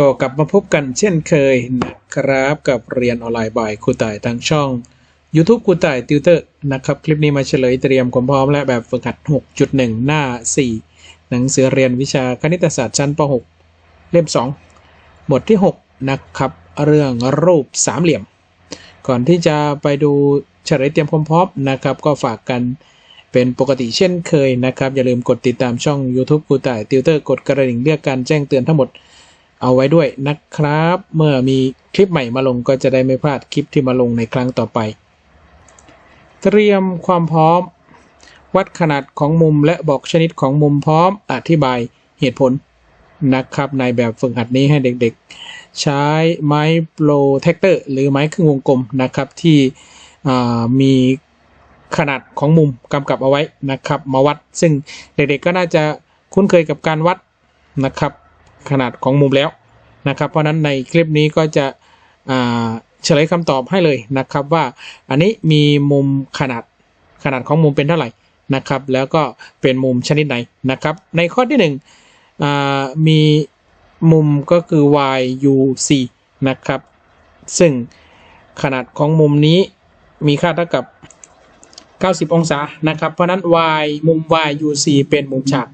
ก็กลับมาพบกันเช่นเคยนะครับ กับเรียนออนไลน์บ่ายครูต่ายทางช่อง YouTube ครูต่ายติวเตอร์นะครับ คลิปนี้มาเฉลยเตรียมความพร้อมและแบบฝึกหัด 6.1 หน้า 4 หนังสือเรียนวิชาคณิตศาสตร์ชั้นป .6 เล่ม 2 บทที่ 6 นะครับ เรื่องรูปสามเหลี่ยม ก่อนที่จะไปดูเฉลยเตรียมความพร้อมนะครับ ก็ฝากกันเป็นปกติเช่นเคยนะครับ อย่าลืมกดติดตามช่อง YouTube ครูต่ายติวเตอร์กดกระดิ่งเรียกการแจ้งเตือนทั้งหมด เอาไว้ด้วยนะครับ เมื่อมีคลิปใหม่มาลงก็จะได้ไม่พลาดคลิปที่มาลงในครั้งต่อไป เตรียมความพร้อม วัดขนาดของมุมและบอกชนิดของมุมพร้อมอธิบายเหตุผลนะครับในแบบฝึกหัดนี้ให้เด็กๆ ใช้ไม้โปรเทคเตอร์ หรือไม้ครึ่งวงกลมนะครับที่มีขนาดของมุมกำกับเอาไว้นะครับ มาวัดซึ่งเด็กๆก็น่าจะคุ้นเคยกับการวัดนะครับ ขนาดของมุมแล้วนะครับ เพราะนั้นในคลิปนี้ก็จะเฉลยคำตอบให้เลยนะครับว่าอันนี้มีมุมขนาดขนาดของมุมเป็นเท่าไหร่นะครับ แล้วก็เป็นมุมชนิดไหนนะครับ ในข้อที่หนึ่งมีมุมก็คือ y u c นะครับ ซึ่งขนาดของมุมนี้มีค่าเท่ากับ 90 องศานะครับ เพราะฉะนั้น y มุม y u c เป็นมุมฉาก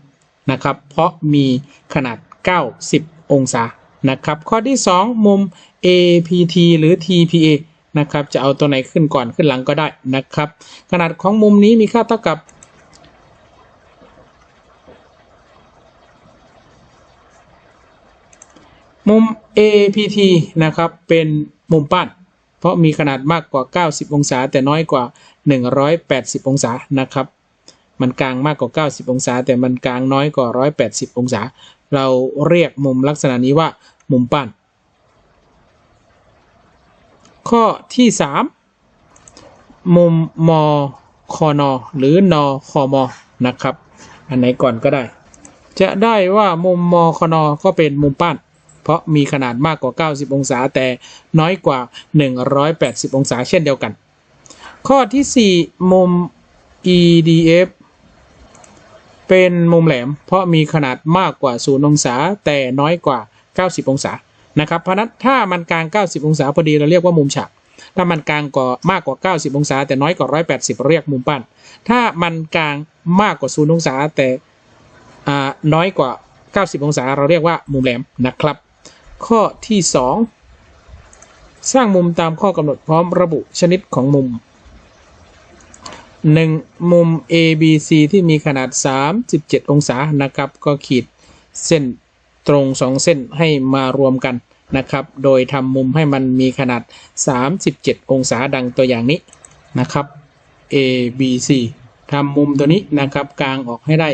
นะครับ เพราะมีขนาด 90 องศานะครับ ข้อที่ 2 มุม APT หรือ TPA นะครับ จะเอาตัวไหนขึ้นก่อนขึ้นหลังก็ได้นะครับ ขนาดของมุมนี้มีค่าเท่ากับมุม APT นะครับ เป็นมุมปั้น เพราะมีขนาดมากกว่า 90 องศา แต่น้อยกว่า 180 องศานะครับ มันกลางมากกว่า 90 องศา แต่มันกลางน้อยกว่า 180 องศา เราเรียกมุมลักษณะนี้ว่ามุมปั้น ข้อที่ 3 มุมมคอนอหรือนอคอมอนะครับ อันไหนก่อนก็ได้ จะได้ว่ามุมมคอนอก็เป็นมุมปั้น เพราะมีขนาดมากกว่า 90 องศาแต่น้อยกว่า 180 องศาเช่นเดียวกัน ข้อที่ 4 มุม EDF เป็นมุมแหลม เพราะมีขนาดมากกว่า 0 องศา แต่น้อยกว่า 90 องศานะครับเพราะนั้นถ้ามันกลาง 90 องศาพอดีเราเรียกว่ามุมฉากถ้ามันกลางกว่ามากกว่า 90 องศา แต่น้อยกว่า 180 เรียกมุมปั้น ถ้ามันกลางมากกว่า 0 องศา แต่น้อยกว่า 90 องศา เราเรียกว่ามุมแหลมนะครับ ข้อที่ 2 สร้างมุมตามข้อกำหนดพร้อมระบุชนิดของมุม 1. มุม ABC ที่มีขนาด 37 องศานะครับ ก็ขีดเส้นตรง 2 เส้นให้มารวมกันนะครับ โดยทำมุมให้มันมีขนาด 37 องศาดังตัวอย่างนี้นะครับ ABC ทำมุมตัวนี้นะครับกลางออกให้ได้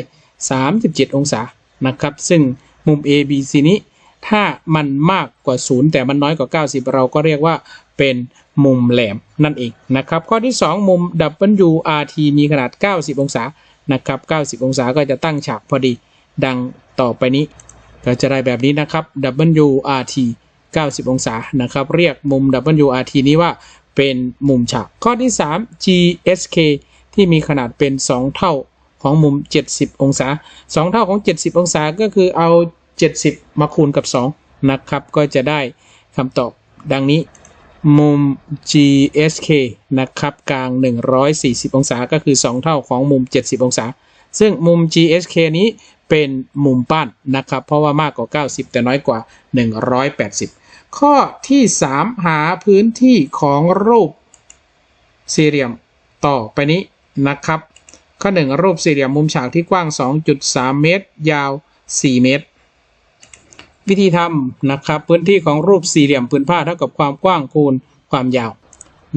37 องศานะครับ ซึ่งมุม ABC นี้ถ้ามันมากกว่า 0 แต่มันน้อยกว่า 90 เราก็เรียกว่า เป็นมุมแหลมนั่นเองนะครับ ข้อที่ 2 มุม WRT มีขนาด 90 องศานะครับ 90 องศาก็จะตั้งฉากพอดี ดังต่อไปนี้ ก็จะได้แบบนี้นะครับ WRT 90 องศานะครับ เรียกมุม WRT นี้ว่าเป็นมุมฉาก ข้อที่ 3 GSK ที่มีขนาดเป็น 2 เท่าของมุม 70 องศา 2 เท่าของ 70 องศาก็คือเอา 70 มาคูณกับ 2 นะครับ ก็จะได้คำตอบดังนี้ มุม GSK นะครับ กลาง 140 องศา ก็คือ 2 เท่าของมุม 70 องศา ซึ่งมุม GSK นี้เป็นมุมปั้นนะครับ เพราะว่ามากกว่า 90 แต่น้อยกว่า 180 ข้อที่ 3 หาพื้นที่ของรูปสี่เหลี่ยมต่อไปนี้นะครับ ข้อ 1 รูปสี่เหลี่ยมมุมฉากที่กว้าง 2.3 เมตร ยาว 4 เมตร วิธีทำนะครับ พื้นที่ของรูปสี่เหลี่ยมผืนผ้าเท่ากับความกว้างคูณความยาว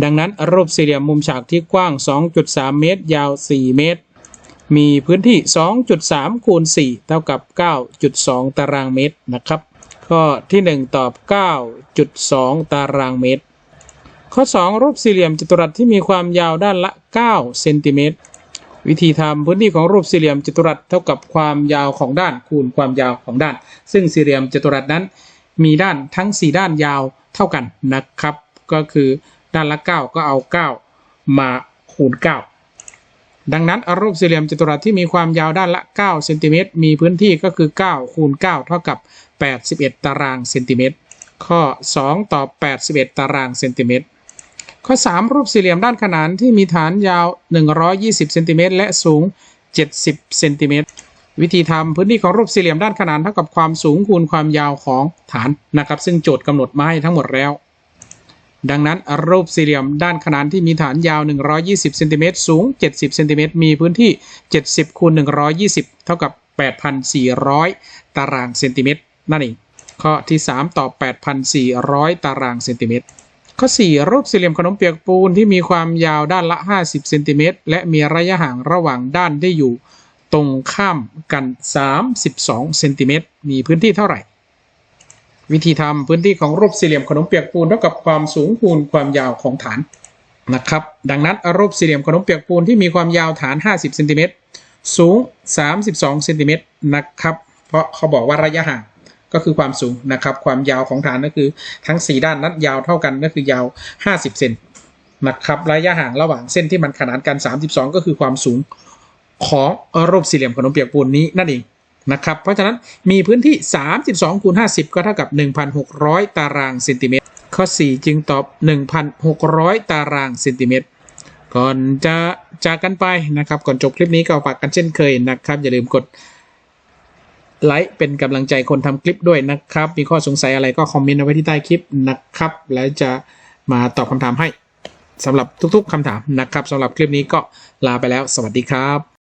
ดังนั้นรูปสี่เหลี่ยมมุมฉากที่กว้าง 2.3 เมตร ยาว 4 เมตร มีพื้นที่ 2.3 คูณ 4 เท่ากับ 9.2 ตารางเมตรนะครับ ข้อที่ 1 ตอบ 9.2 ตารางเมตร ข้อ 2 รูปสี่เหลี่ยมจัตุรัสที่มีความยาวด้านละ 9 เซนติเมตร วิธีทำพื้นที่ของรูปสี่เหลี่ยมจัตุรัสเท่ากับความยาวของด้านคูณความยาวของด้าน ซึ่งสี่เหลี่ยมจัตุรัสนั้น มีด้านทั้ง 4 ด้านยาวเท่ากันนะครับ ก็คือด้านละ 9 ก็เอา 9 มาคูณ 9 ดังนั้นรูปสี่เหลี่ยมจัตุรัสที่มีความยาวด้านละ9เซนติเมตรมีพื้นที่ก็คือ 9 คูณ 9 เท่ากับ 81 ตารางเซนติเมตรข้อ 2 ต่อบ81 ตารางเซนติเมตร ข้อ 3 รูปสี่เหลี่ยมด้านขนานที่มีฐานยาว 120เซนติเมตรและสูง 70เซนติเมตรวิธีทำพื้นที่ของรูปสี่เหลี่ยมด้านขนานเท่ากับความสูงคูณความยาวของฐานนะครับ ซึ่งโจทย์กำหนดมาให้ทั้งหมดแล้ว ดังนั้นรูปสี่เหลี่ยมด้านขนานที่มีฐานยาว 120เซนติเมตรสูง 70เซนติเมตรมีพื้นที่ 70คูณ120 เท่ากับ 8,400 ตารางเซนติเมตรนั่นเองข้อที่ 3 ตอบ 8,400 ตารางเซนติเมตร ข้อ 4 รูปสี่เหลี่ยมขนมเปียกปูนที่มีความยาวด้านละ 50เซนติเมตรและมีระยะห่างระหว่างด้านได้อยู่ตรงข้ามกัน 32เซนติเมตรมีพื้นที่เท่าไหร่ วิธีทำพื้นที่ของรูปสี่เหลี่ยมขนมเปียกปูนเท่ากับความสูงคูณความยาวของฐานนะครับ ดังนั้นรูปสี่เหลี่ยมขนมเปียกปูนที่มีความยาวฐาน 50เซนติเมตรสูง 32เซนติเมตรนะครับ เพราะเขาบอกว่าระยะห่าง ก็คือความสูงนะครับ ความยาวของฐานก็คือทั้ง 4 ด้านนั้นยาวเท่ากันก็คือยาว 50 เซนนะครับระยะห่างระหว่างเส้นที่มันขนานกัน 32 ก็คือความสูงของรูปสี่เหลี่ยมขนมเปียกปูนนี้นั่นเองนะครับเพราะฉะนั้นมีพื้นที่ 32คูณ50 ก็เท่ากับ 1,600 ตารางเซนติเมตรข้อ 4 จึงตอบ 1,600 ตารางเซนติเมตรก่อนจะจากกันไปนะครับ ก่อนจบคลิปนี้ก็ฝากกันเช่นเคยนะครับ อย่าลืมกด ไลค์เป็นกำลังใจคนทำคลิปด้วยนะครับ มีข้อสงสัยอะไรก็คอมเมนต์เอาไว้ที่ใต้คลิปนะครับ แล้วจะมาตอบคำถามให้สำหรับทุกๆคำถามนะครับสำหรับคลิปนี้ก็ลาไปแล้ว สวัสดีครับ